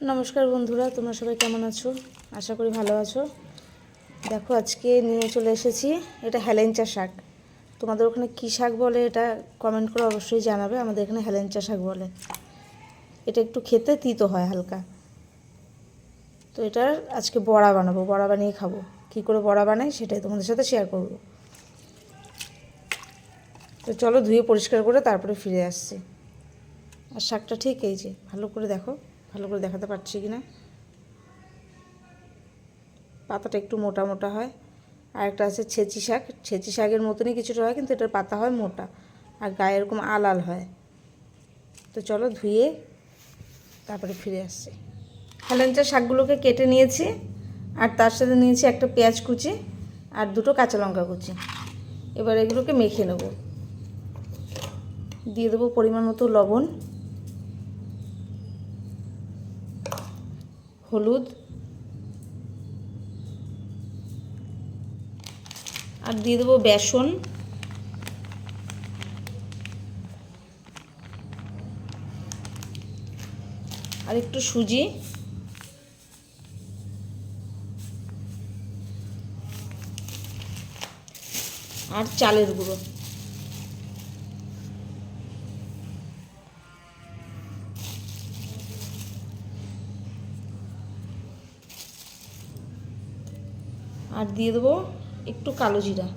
নমস্কার বন্ধুরা, তোমরা সবাই কেমন আছো? আশা করি ভালো আছো। দেখো, আজকে নিয়ে চলে এসেছি, এটা হেলেঞ্চা শাক। তোমাদের ওখানে কী শাক বলে এটা কমেন্ট করে অবশ্যই জানাবে, আমাদের এখানে হেলেঞ্চা শাক বলে। এটা একটু খেতে তিতো হয় হালকা। তো এটার আজকে বড়া বানাবো, বড়া বানিয়ে খাব। কী করে বড়া বানাই সেটাই তোমাদের সাথে শেয়ার করব। তো চলো ধুয়ে পরিষ্কার করে তারপরে ফিরে আসছি। আর শাকটা ঠিক এই যে, ভালো করে দেখো। ভালো করে দেখাতে পারছি কি না পাতাটা একটু মোটা মোটা হয়। আর একটা আছে ছেঁচি শাক। ছেঁচি শাকের মতনই কিছুটা হয়, কিন্তু এটার পাতা হয় মোটা আর গায়ে এরকম আল আল হয়। তো চলো ধুয়ে তারপরে ফিরে আসছি। হেলেঞ্চা শাকগুলোকে কেটে নিয়েছি আর তার সাথে নিয়েছি একটা পেঁয়াজ কুচি আর দুটো কাঁচা লঙ্কা কুচি। এবার এগুলোকে মেখে নেব। দিয়ে দেবো পরিমাণ মতো লবণ। হলুদ। আর দিয়ে দেবো বেসন। আর একটু সুজি। আর চালের গুঁড়ো। আর দিয়ে দেবো একটু কালো জিরা।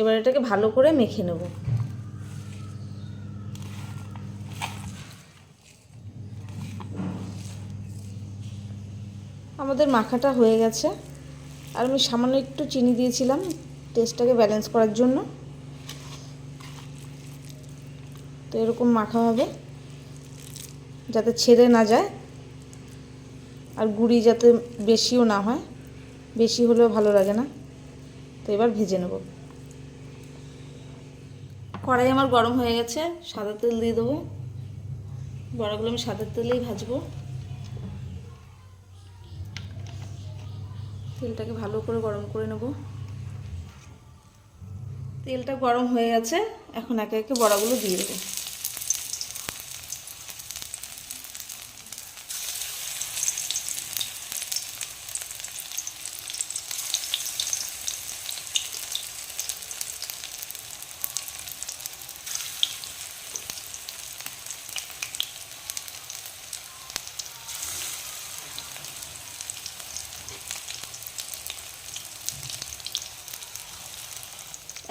এবার এটাকে ভালো করে মেখে নেব। আমাদের মাখাটা হয়ে গেছে। আর আমি সামান্য একটু চিনি দিয়েছিলাম টেস্টটাকে ব্যালেন্স করার জন্য। তো এরকম মাখা হবে। যাতে ছেড়ে না যায় আর গুড়ি যাতে বেশিও না হয়, বেশি হলেও ভালো লাগে না। তো এবার ভেজে নেব। কড়াই আমার গরম হয়ে গেছে, সাদা তেল দিয়ে দেবো। বড়াগুলো আমি সাদা তেলেই ভাজবো। তেলটাকে ভালো করে গরম করে নেব। তেলটা গরম হয়ে গেছে, এখন একে একে বড়াগুলো দিয়ে দেবো।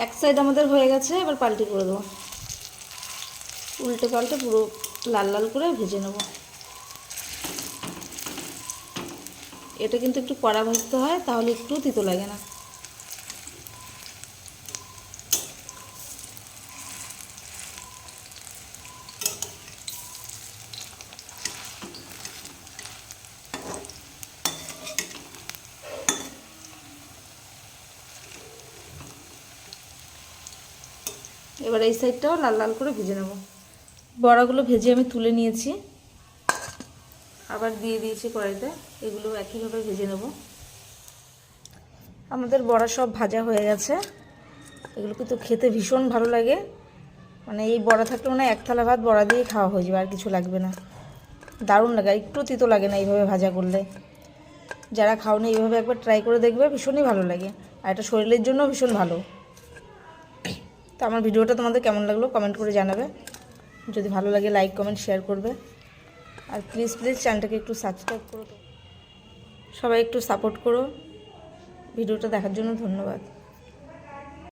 এক সাইড আমাদের হয়ে গেছে, এবার পাল্টি করে দেবো। উল্টে পাল্টে পুরো লাল লাল করে ভেজে নেব। এটা কিন্তু একটু কড়া ভাজতে হয়, তাহলে একটু তিতো লাগে না। এবার এই সাইডটাও লাল লাল করে ভেজে নেব। বড়াগুলো ভেজে আমি তুলে নিয়েছি। আবার দিয়ে দিয়েছি কড়াইতে। এগুলো একইভাবে ভেজে নেব। আমাদের বড়া সব ভাজা হয়ে গেছে। এগুলো কিন্তু খেতে ভীষণ ভালো লাগে। মানে এই বড়া থাকলে মানে এক থালা ভাত বড়া দিয়ে খাওয়া হয়ে যাবে, আর কিছু লাগবে না। দারুণ লাগে, একটু তিতো লাগে না এইভাবে ভাজা করলে। যারা খাওনি এইভাবে একবার ট্রাই করে দেখবে, ভীষণই ভালো লাগে। আর এটা শরীরের জন্য ভীষণ ভালো। তো আমার ভিডিওটা তোমাদের কেমন লাগল কমেন্ট করে জানাবে। যদি ভালো লাগে লাইক কমেন্ট শেয়ার করবে। আর প্লিজ প্লিজ চ্যানেলটাকে একটু সাবস্ক্রাইব করো। সবাই একটু সাপোর্ট করো। ভিডিওটা দেখার জন্য ধন্যবাদ।